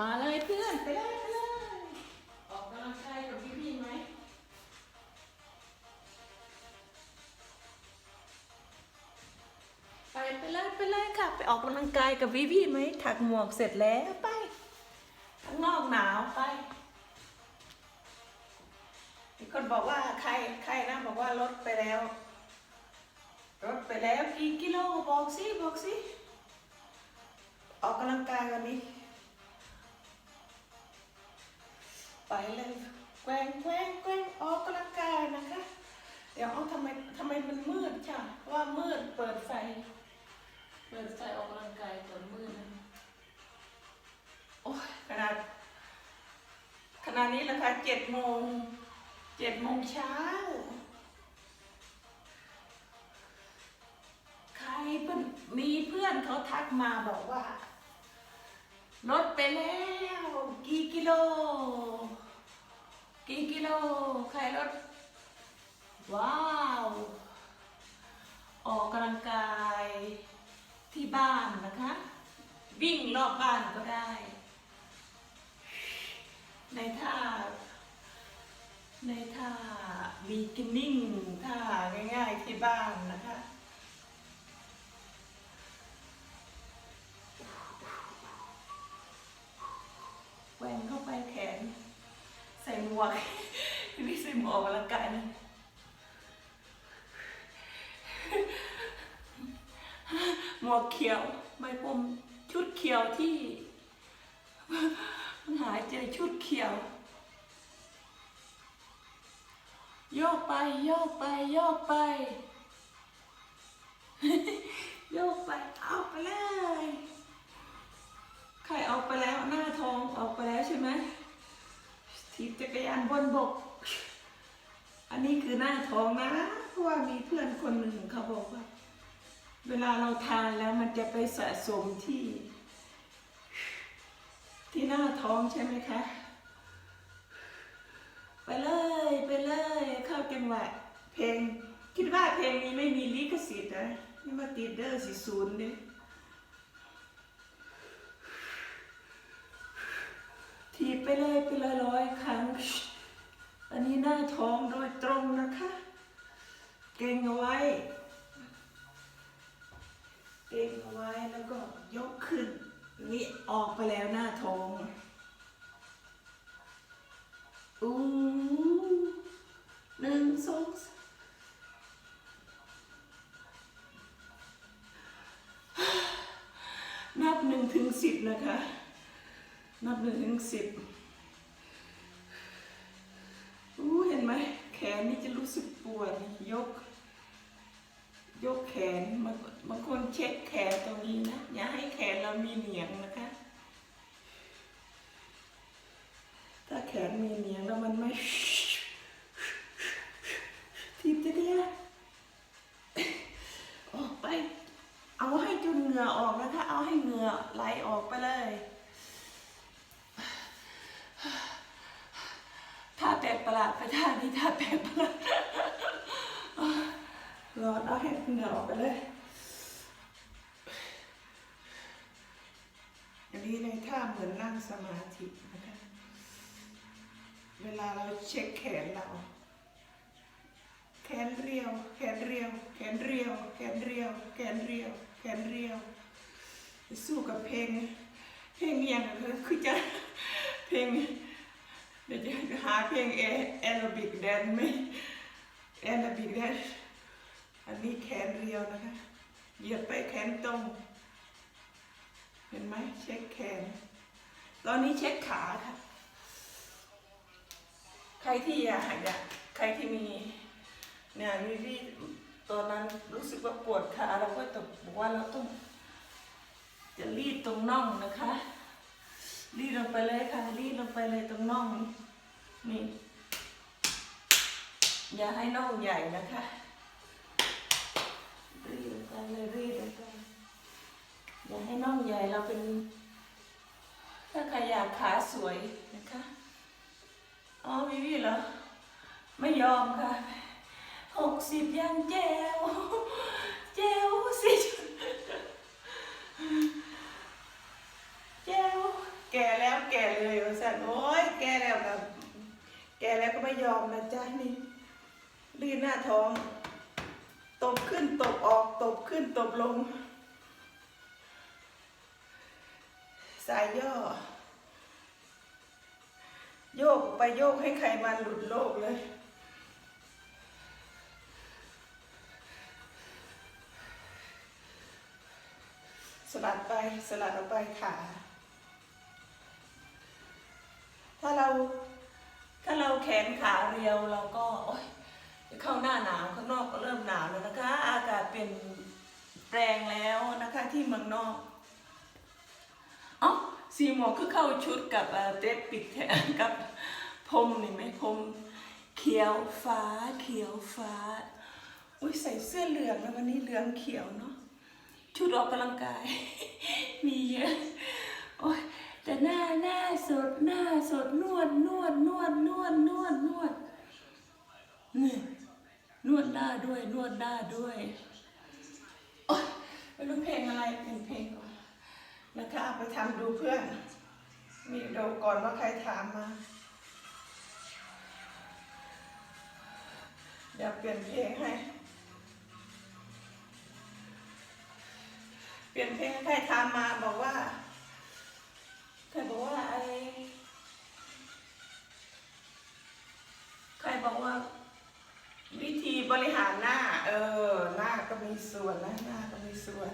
มาเลยเพื่อนไปเลยไปเลยออกกำลังกายกับพี่พี่ไหมไปไปเลยไปเลยค่ะ ไปออกกำลังกายกับวิวีไหมถักหมวกเสร็จแล้วไปข้างนอกหนาวไปมีคนบอกว่าใครใครนะบอกว่าลดไปแล้วลดไปแล้วกี่กิโลบอกสิบอกสิออกกำลังกายวันนี้ กว่งแกว่งแกว่งออกกำลังกายนะคะ เดี๋ยวเอาทำไมทำไมมันมืดจ้ะว่ามืดเปิดไฟ เปิดไฟออกกำลังกายตอนมืดนะโอ้ยขนาดขนาดนี้แหละคะเจ็ดโมงเจ็ดโมงเช้า ใครเพื่อนมีเพื่อนเขาทักมาบอกว่าลดไปแล้ว กี่กิโล กี่กิโลใครลดว้าว ออกกำลังกายที่บ้านนะคะ วิ่งรอบบ้านก็ได้ ในท่า ในท่าบีกินนิ่งท่าง่ายๆที่บ้านนะคะ วกนี่ใส่หมวกออกกำลังกายนะหมวกเขียวใบผมชุดเขียวที่มันหาเจอชุดเขียว โยกไปโยกไปโยกไปโยกไปเอาไปเลย ใครออกไปแล้วหน้าทองออกไปแล้วใช่ไหม ถีบจักรยานบนบก อันนี้คือหน้าท้องนะเพราะว่ามีเพื่อนคนหนึ่งเขาบอกว่า เวลาเราทานแล้วมันจะไปสะสมที่ ที่หน้าท้องใช่ไหมคะ ไปเลยไปเลยเข้าจังหวะเพลง คิดว่าเพลงนี้ไม่มีลิขสิทธิ์นะนี่มาติดเดอร์สิศูนย์เนี่ยถีบไปเลยไปเลยร้อยครั้ง อันนี้หน้าท้องโดยตรงนะคะ เก่งเอาไว้ เก่งเอาไว้แล้วก็ยกขึ้น นี่ออกไปแล้วหน้าท้องอู้หนึ่งสองนับหนึ่งถึงสิบนะคะ นับหนึ่งถึงสิบอู้เห็นไหม แขนนี่จะ รู้สึกปวดยก ยกแขนบางบางคนเช็คแขนตรงนี้นะ อย่าให้แขนเรามีเหนียงนะคะ ถ้าแขนมีเหนียงแล้วมันไม่ทีบจะเดียออกไป เอาให้จนเหงื่อออกนะคะ เอาให้เหงื่อไหลออกไปเลย ท่าแปลกประหลาดไปท่านี้ท่าแปลกประหลาด ร้อนเอาให้เหงื่อออกไปเลย อันนี้ในท่าเหมือนนั่งสมาธินะคะ เวลาเราเช็คแขนเรา แขนเรียว แขนเรียว แขนเรียว แขนเรียว แขนเรียว แขนเรียว สู้กับเพลง เพลงเมียงคือคือจะเพลงเดี๋ยวจะหาเพลงแอแอโรบิกแดนไหมแอโรบิกแดน อันนี้แขนเรียวนะคะ เหยียดไปแขนตรง เห็นไหมเช็คแขน ตอนนี้เช็คขาค่ะ ใครที่อยากอยากใครที่มีเนี่ยมีที่ตอนนั้นรู้สึกว่าปวดขาเราก็ต้องบอกว่าเราต้องจะรีดตรงน่องนะคะ รีดลงไปเลยค่ะ รีดลงไปเลยตรงน่องนี่ อย่าให้น่องใหญ่นะคะ เลยรีดลงไปอย่าให้น่องใหญ่เราเป็น ถ้าใครอยากขาสวยนะคะ อ๋อวิวีเหรอ ไม่ยอมค่ะหกสิบยังแจวแจวสิแจวแก่แล้วแก่เลยว่าสันโอ้ยแก่แล้วกับแก่แล้วก็ไม่ยอมนะจ๊ะนี่รีดหน้าท้อง ตบขึ้นตบออกตบขึ้นตบลง สายย่อ โยกไปโยกให้ใครมันหลุดโลกเลย สลัดไปสลัดออกไปขาถ้าเราถ้าเราแขนขาเรียวเราก็โอ๊ย เข้าหน้าหนาวข้างนอกก็เริ่มหนาวแล้วนะคะ อากาศเป็นแปลงแล้วนะคะที่เมืองนอกอ๋อสีหมวกคือเข้าชุดกับเต็ดปิดแขนกับพรมนี่ไหมพรมเขียวฟ้าเขียวฟ้า อุ้ยใส่เสื้อเหลืองแล้ววันนี้เหลืองเขียวเนาะชุดออกกำลังกาย มีเยอะโอ้ยแต่หน้าหน้าสดหน้าสดนวดนวดนวดนวดนวดนวดนี่ นวดหน้าด้วยนวดหน้าด้วยโอ้ยไม่รู้เพลงอะไรเป็นเพลงก่อนนะคะไปทำดูเพื่อน มีดูก่อนว่าใครถามมา เดี๋ยวเปลี่ยนเพลงให้ เปลี่ยนเพลงให้ใครถามมาบอกว่า บริหารหน้า เออ หน้าก็มีส่วนนะหน้าก็มีส่วน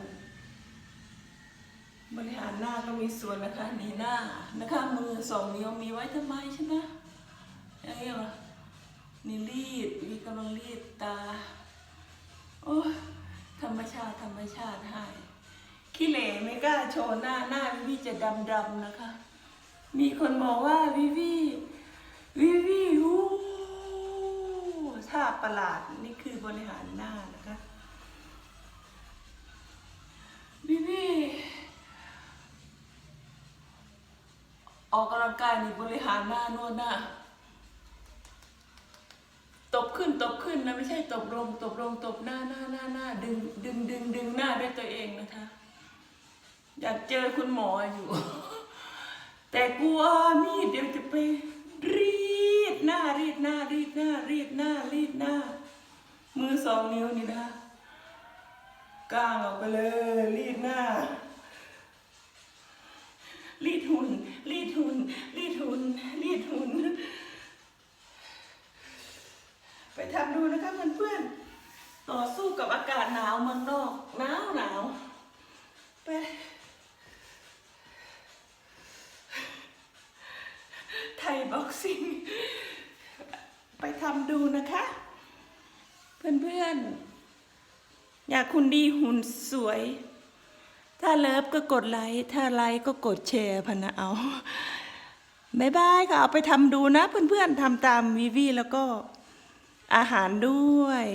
บริหารหน้าก็มีส่วนนะคะนี่หน้านะคะ มือสองนิ้วมีไว้ทำไมใช่ไหมอย่างนี้เหรอนี่รีดมีกำลังรีดตา โอ้ธรรมชาติธรรมชาติให้ขี้เหร่ไม่กล้าโชว์หน้าหน้าวิวีจะดำดำๆนะคะ มีคนบอกว่าวิวีวิวีหู ประหลาดนี่คือบริหารหน้านะคะวิวีออกกำลังกายนี่บริหารหน้านวดหน้าตบขึ้นตบขึ้นนะไม่ใช่ตบลงตบลงตบหน้าหน้าหน้าหน้าดึงดึงดึงดึงหน้าด้วยตัวเองนะคะ อยากเจอคุณหมออยู่ แต่กลัวมีดเดี๋ยวจะไปรีดหน้ารีดหน้ารีดหน้ารีดหน้ารีด มือสองนิ้วนี่นะก้างออกไปเลย รีดหน้า รีดหุ่น รีดหุ่น รีดหุ่น รีดหุ่น ไปทำดูนะคะเพื่อนๆ ต่อสู้กับอากาศหนาวเมืองนอก หนาวหนาว ไปไทยบ็อกซิ่ง ไปทำดูนะคะ เพื่อนๆ อยากคุณดีหุ่นสวย ถ้าเลิฟก็กดไลค์ ถ้าไลค์ก็กดแชร์พนะเอาบายบายค่ะ เอาไปทำดูนะ เพื่อนๆทำตามวีวีแล้วก็อาหารด้วย